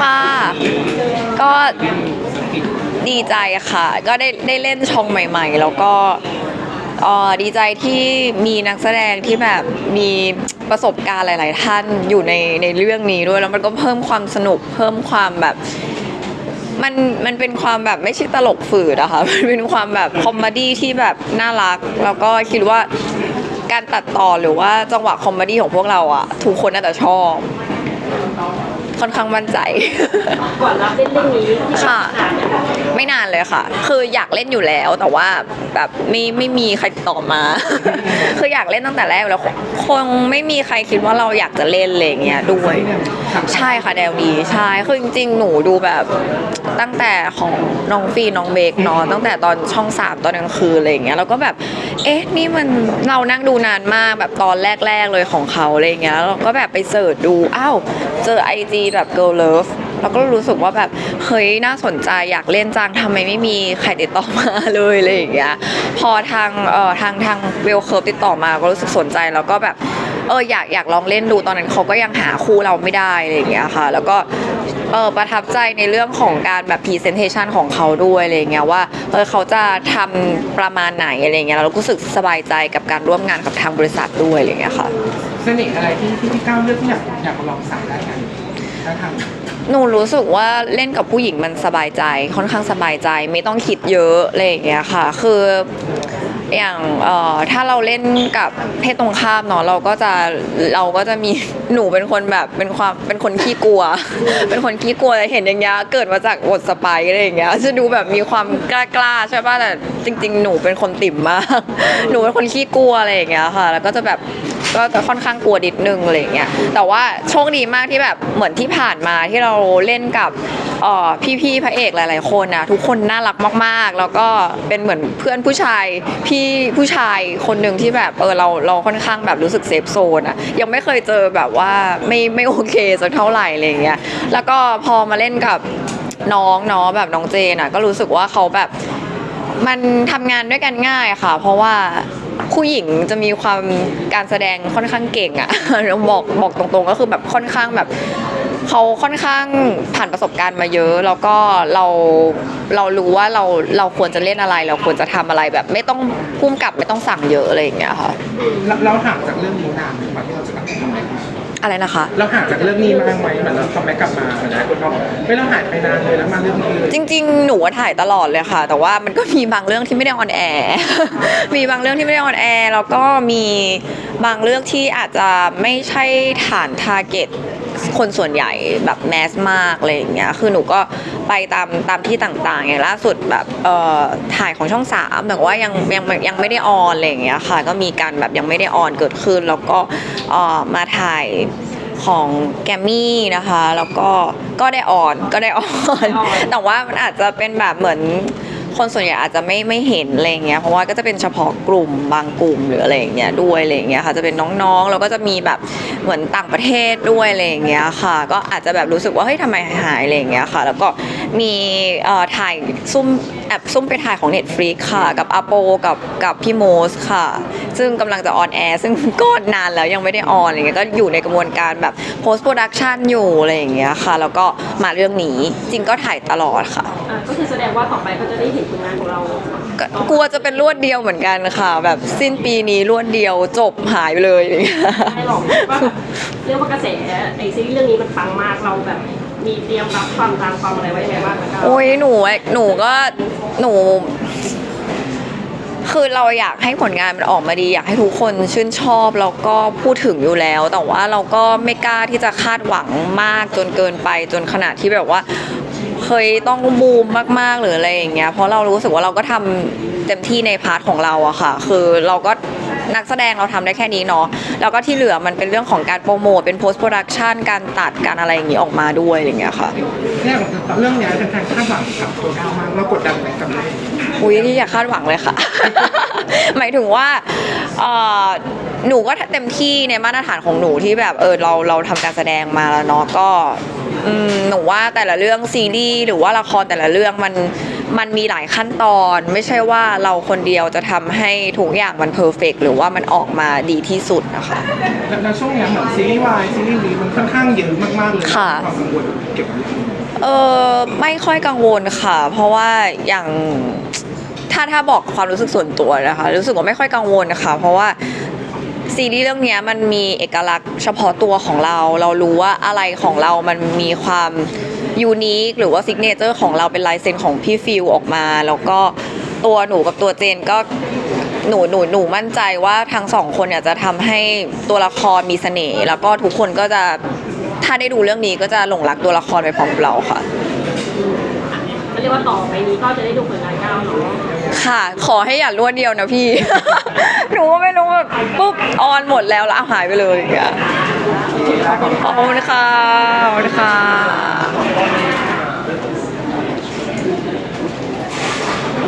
ค่ะ ก็ดีใจค่ะ ก็ได้ได้เล่นช่องใหม่ ๆ แล้วก็เอ่อดีใจที่มีนักแสดงที่แบบมีประสบการณ์หลาย ๆ ท่านอยู่ในในเรื่องนี้ด้วยแล้วมันก็เพิ่มความสนุกเพิ่มความแบบ มันมันเป็นความแบบไม่ใช่ตลกฝืดอะค่ะ มันเป็นความแบบคอมเมดี้ที่แบบน่ารัก แล้วก็คิดว่าการตัดต่อหรือว่าจังหวะคอมเมดี้ของพวกเราอะทุกคนน่าจะชอบ ค่อนข้างมั่นใจ ก่อนรับเล่นเรื่องนี้ที่ค่ะ ผ่านเนี่ยไม่นานเลยค่ะ คืออยากเล่นอยู่แล้วแต่ว่าแบบไม่ไม่มีใครติดต่อมา คืออยากเล่นตั้งแต่แรกแล้วคงไม่มีใครคิดว่าเราอยากจะเล่นอะไรอย่างเงี้ยด้วย ใช่ค่ะแดวดีใช่คือจริงๆ หนูดูแบบ ตั้งแต่ของน้องฟีน้องเบกเนาะตั้งแต่ตอนช่องสามตอนกลางคืนอะไรอย่างเงี้ยแล้วก็แบบเอ๊ะนี่มันเรานั่งดูนานมากแบบตอนแรก ๆเลยของเขาอะไรอย่างเงี้ยเราก็แบบไปเสิร์ชดูอ้าวเจอไอจีแบบ girl love แล้วก็รู้สึกว่าแบบเฮ้ยน่าสนใจอยากเล่นจังทำไมไม่มีใครติดต่อมาเลยอะไรอย่างเงี้ยพอทางเอ่อทางทางเวลเคิร์ฟติดต่อมาก็รู้สึกสนใจแล้วก็แบบเอออยากอยากลองเล่นดูตอนนั้นเขาก็ยังหาคู่เราไม่ได้อะไรอย่างเงี้ยค่ะ แล้วก็ เออประทับใจในเรื่องของการแบบพรีเซนเทชันของเขาด้วยอะไรอย่างเงี้ยว่าเออเขาจะทำประมาณไหนอะไรอย่างเงี้ยแล้วเราก็รู้สึกสบายใจกับการร่วมงานกับทางบริษัทด้วยอะไรอย่างเงี้ยค่ะเสน่ห์อะไรที่ที่พี่ก้าวเลือกที่อยากอยากลองสายได้กันถ้าทางหนูรู้สึกว่าเล่นกับผู้หญิงมันสบายใจค่อนข้างสบายใจไม่ต้องคิดเยอะอะไรอย่างเงี้ยค่ะ คือ อย่างเอ่อถ้าเราเล่นกับเพศตรงข้ามเนาะเราก็จะเราก็จะมีหนูเป็นคนแบบเป็นความเป็นคนขี้กลัว เป็นคนขี้กลัวแต่เห็นอย่างเงี้ยเกิดมาจากบทสไปร์อะไรอย่างเงี้ยจะดูแบบมีความกล้าๆใช่ป่ะแต่จริง ๆ หนูเป็นคนติ่มมาก หนูเป็นคนขี้กลัวอะไรอย่างเงี้ยค่ะ แล้วก็จะแบบก็จะค่อนข้างกลัวนิดนึงอะไรอย่างเงี้ยแต่ว่าโชคดีมากที่แบบเหมือนที่ผ่านมาที่เราเล่นกับ พี่ๆพระเอกหลายๆคนนะทุกคนน่ารักมากๆ แล้วก็เป็นเหมือนเพื่อนผู้ชายพี่ผู้ชายคนหนึ่งที่แบบเออเราเราค่อนข้างแบบรู้สึกเซฟโซนอะยังไม่เคยเจอแบบว่าไม่ไม่โอเคสักเท่าไหร่อะไรอย่างเงี้ยแล้วก็พอมาเล่นกับน้องเนาะแบบน้องเจนอะก็รู้สึกว่าเขาแบบมันทำงานด้วยกันง่ายค่ะ เพราะว่าผู้หญิงจะมีความการแสดงค่อนข้างเก่งอะบอกบอกตรงๆ ก็คือแบบค่อนข้างแบบ เขาค่อนข้างผ่านประสบการณ์มาเยอะ แล้วก็เราเรารู้ว่าเราเราควรจะเล่นอะไร เราควรจะทำอะไรแบบ ไม่ต้องพุ่มกับไม่ต้องสั่งเยอะอะไรอย่างเงี้ยค่ะ เราเราห่างจากเรื่องนี้นานไหมกว่าที่เราจะกลับมาทำอะไรกันอะไรนะคะ เราห่างจากเรื่องนี้มากไหมเหมือนเราทำแบ็กกลับมาเหมือนหลายคนเขาบอกไม่เราหายไปนานเลยแล้วมาเรื่องนี้เลยจริง ๆ หนูว่าถ่ายตลอดเลยค่ะ แต่ว่ามันก็มีบางเรื่องที่ไม่ได้ออนแอร์ มีบางเรื่องที่ไม่ได้ออนแอร์ แล้วก็มีบางเรื่องที่อาจจะไม่ใช่ฐานทาร์เก็ต คนส่วนใหญ่แบบแมสมากอะไรอย่างเงี้ยคือหนูก็ไปตามตามที่ต่างๆ อย่างล่าสุดแบบเอ่อถ่ายของช่องสามแต่ว่ายังยังยังไม่ได้ออนอะไรอย่างเงี้ยค่ะก็มีการแบบยังไม่ได้ออนเกิดขึ้น แล้วก็เอ่อมาถ่ายของแกมมี่นะคะ แล้วก็ก็ได้ออนก็ได้ออน แต่ว่ามันอาจจะเป็นแบบเหมือน คนส่วนใหญ่อาจจะไม่ไม่เห็นอะไรอย่างเงี้ยเพราะว่าก็จะเป็นเฉพาะกลุ่มบางกลุ่มหรืออะไรอย่างเงี้ยด้วยอะไรอย่างเงี้ยค่ะจะเป็นน้องๆแล้วก็จะมีแบบเหมือนต่างประเทศด้วยอะไรอย่างเงี้ยค่ะ ก็อาจจะแบบรู้สึกว่าเฮ้ยทำไมหายอะไรอย่างเงี้ยค่ะ แล้วก็มีเอ่อถ่ายซุ่มแอบซุ่มไปถ่ายของ Netflix ค่ะ กับอาโปกับกับพี่โมสค่ะ ซึ่งกำลังจะออนแอร์ซึ่งก็นานแล้วยังไม่ได้ออนอะไรเงี้ยก็อยู่ในกระบวนการแบบ post production อยู่อะไรอย่างเงี้ยค่ะ แล้วก็มาเรื่องนี้จริงก็ถ่ายตลอดค่ะอะก็คือแสดงว่าต่อไปก็จะได้เห็นผลงานของเราก็กลัวจะเป็นรวดเดียวเหมือนกันค่ะ แบบสิ้นปีนี้รวดเดียวจบหายไปเลยอะไรเงี้ยให้หรอกว่าแบบเรียกว่ากระแสไอซีรีส์เรื่องนี้มันปังมากเราแบบมีเตรียมรับความตามความอะไรไว้ยังไงบ้างนะคะโอ้ยหนูหนูก็หนู คือเราอยากให้ผลงานมันออกมาดี อยากให้ทุกคนชื่นชอบแล้วก็พูดถึงอยู่แล้ว แต่ว่าเราก็ไม่กล้าที่จะคาดหวังมากจนเกินไป จนขนาดที่แบบว่า เคยต้องบูมมากๆหรืออะไรอย่างเงี้ยเพราะเรารู้สึกว่าเราก็ทำเต็มที่ในพาร์ทของเราอะค่ะ คือเราก็นักแสดงเราทำได้แค่นี้เนาะแล้วก็ที่เหลือมันเป็นเรื่องของการโปรโมทเป็น post production การตัดการอะไรอย่างงี้ออกมาด้วยอะไรอย่างเงี้ยค่ะเนี่ยเรื่องเนี้ยแฟนๆคาดหวังกับตัวก้ามากเรากดดันไหม องนี้อุ้ยนี่อย่าคาดหวังเลยค่ะ หมายถึงว่าเอ่อหนูก็เต็มที่ในมาตรฐานของหนูที่แบบเออเราเราทำการแสดงมาแล้วเนาะก็อืมหนูว่าแต่ละเรื่องซีรีส์หรือว่าละครแต่ละเรื่องมันมันมีหลายขั้นตอน ไม่ใช่ว่าเราคนเดียวจะทำให้ทุกอย่างมันเพอร์เฟกหรือว่ามันออกมาดีที่สุดนะคะแล้วแล้วช่วงเนี้ยเหมือนซีรีส์วายซีรีส์นี้มันค่อนข้างเยอะมากๆเลยค่ะความกังวลเกี่ยวกับเรื่องนี้เออไม่ค่อยกังวลค่ะ เพราะว่าอย่าง ถ้าถ้าบอกความรู้สึกส่วนตัวนะคะ รู้สึกว่าไม่ค่อยกังวลนะคะ เพราะว่าซีรีส์เรื่องนี้มันมีเอกลักษณ์เฉพาะตัวของเรา เรารู้ว่าอะไรของเรามันมีความยูนิคหรือว่าซิกเนเจอร์ของเราเป็นลายเซ็นของพี่ฟิลออกมา แล้วก็ตัวหนูกับตัวเจนก็หนูหนูหนูมั่นใจว่าทั้งสองคนเนี่ยจะทำให้ตัวละครมีเสน่ห์แล้วก็ทุกคนก็จะถ้าได้ดูเรื่องนี้ก็จะหลงรักตัวละครไปพร้อมเราค่ะก็เรียกว่าต่อไปนี้ก็จะได้ดูผลงานก้าวเนาะ ค่ะ ขอให้อย่ารวดเดียวนะพี่ หนูก็ไม่รู้แบบปุ๊บออนหมดแล้วแล้วเอาหายไปเลยอย่างเงี้ยขอบคุณค่ะขอบคุณค่ะ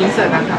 อินเสร์นะคะ